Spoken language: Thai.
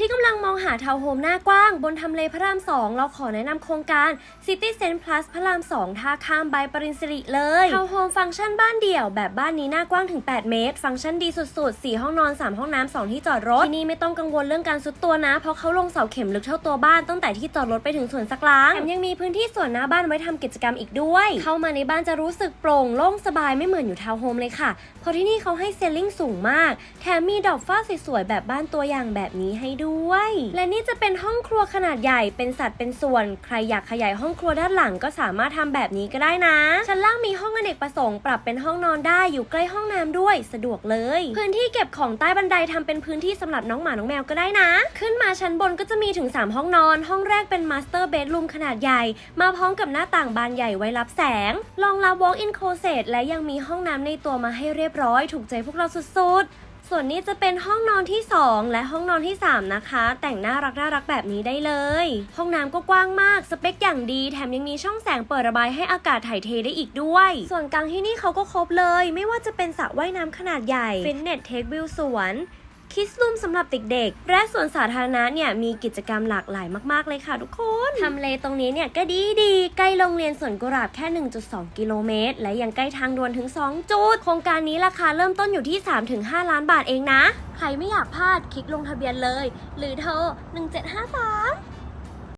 ที่กำลังมองหาทาวน์โฮมหน้ากว้าง บนทำเลพระราม 2 เราขอแนะนำโครงการ City Cent Plus พระราม 2 ท่าข้ามบายปรินสิริเลย ทาวน์โฮมฟังก์ชันบ้านเดี่ยว แบบบ้านนี้หน้ากว้างถึง 8 เมตร ฟังก์ชันดีสุดๆ 4 ห้องนอน 3 ห้องน้ำ 2 ที่จอดรถ ที่นี่ไม่ต้องกังวลเรื่องการซุดตัวนะ เพราะเขาลงเสาเข็มลึกเท่าตัวบ้านตั้งแต่ที่จอดรถไปถึงสวนสักล้างแถมยังมีพื้นที่ส่วนหน้าบ้านไว้ทำกิจกรรมอีกด้วย เข้ามาในบ้านจะรู้สึกโปร่งโล่งสบายไม่เหมือนอยู่ทาวน์โฮมเลยค่ะ เพราะที่นี่เขาให้เซลลิ่งสูงมาก แถมมีดอกฟ้าสวยๆแบบบ้านตัวอย่างแบบนี้ให้ด้วย และนี่จะเป็นห้องครัวขนาดใหญ่เป็นสัดเป็นส่วน ใครอยากขยายห้องครัวด้านหลังก็สามารถทำแบบนี้ก็ได้นะ ชั้นล่างมีห้องอเนกประสงค์ปรับเป็นห้องนอนได้อยู่ใกล้ห้องน้ำด้วยสะดวกเลย พื้นที่เก็บของใต้บันไดทำเป็นพื้นที่สำหรับน้องหมาน้องแมวก็ได้นะ ขึ้นมาชั้นบนก็จะมีถึง 3 ห้องนอน ห้องแรกเป็นมาสเตอร์เบดรูมขนาดใหญ่ มาพร้อมกับหน้าต่างบานใหญ่ไว้รับแสงรองรับ walk-in closet และยังมีห้องน้ำในตัวมาให้เรียบร้อย ถูกใจพวกเราสุดๆ ส่วนนี้จะเป็นห้องนอนที่ 2 และห้องนอนที่ 3 นะคะ แต่งน่ารักน่ารักแบบนี้ได้เลย ห้องน้ำก็กว้างมากสเปคอย่างดี แถมยังมีช่องแสงเปิดระบายให้อากาศถ่ายเทได้อีกด้วย ส่วนกลางที่นี่เขาก็ครบเลย ไม่ว่าจะเป็นสระว่ายน้ำขนาดใหญ่ฟิตเนสเทควิวสวน คิสลูมสำหรับเด็กๆ และสวนสาธารณะเนี่ยมีกิจกรรมหลากหลายมากๆเลยค่ะทุกคนทำเลตรงนี้เนี่ยก็ดีดีๆใกล้โรงเรียนสวนกุหลาบแค่ 1.2 กิโลเมตร และยังใกล้ทางด่วนถึง 2 จุด โครงการนี้ราคาเริ่มต้นอยู่ที่ 3-5 ล้านบาทเองนะ ใครไม่อยากพลาดคลิกลงทะเบียนเลย หรือโทร1753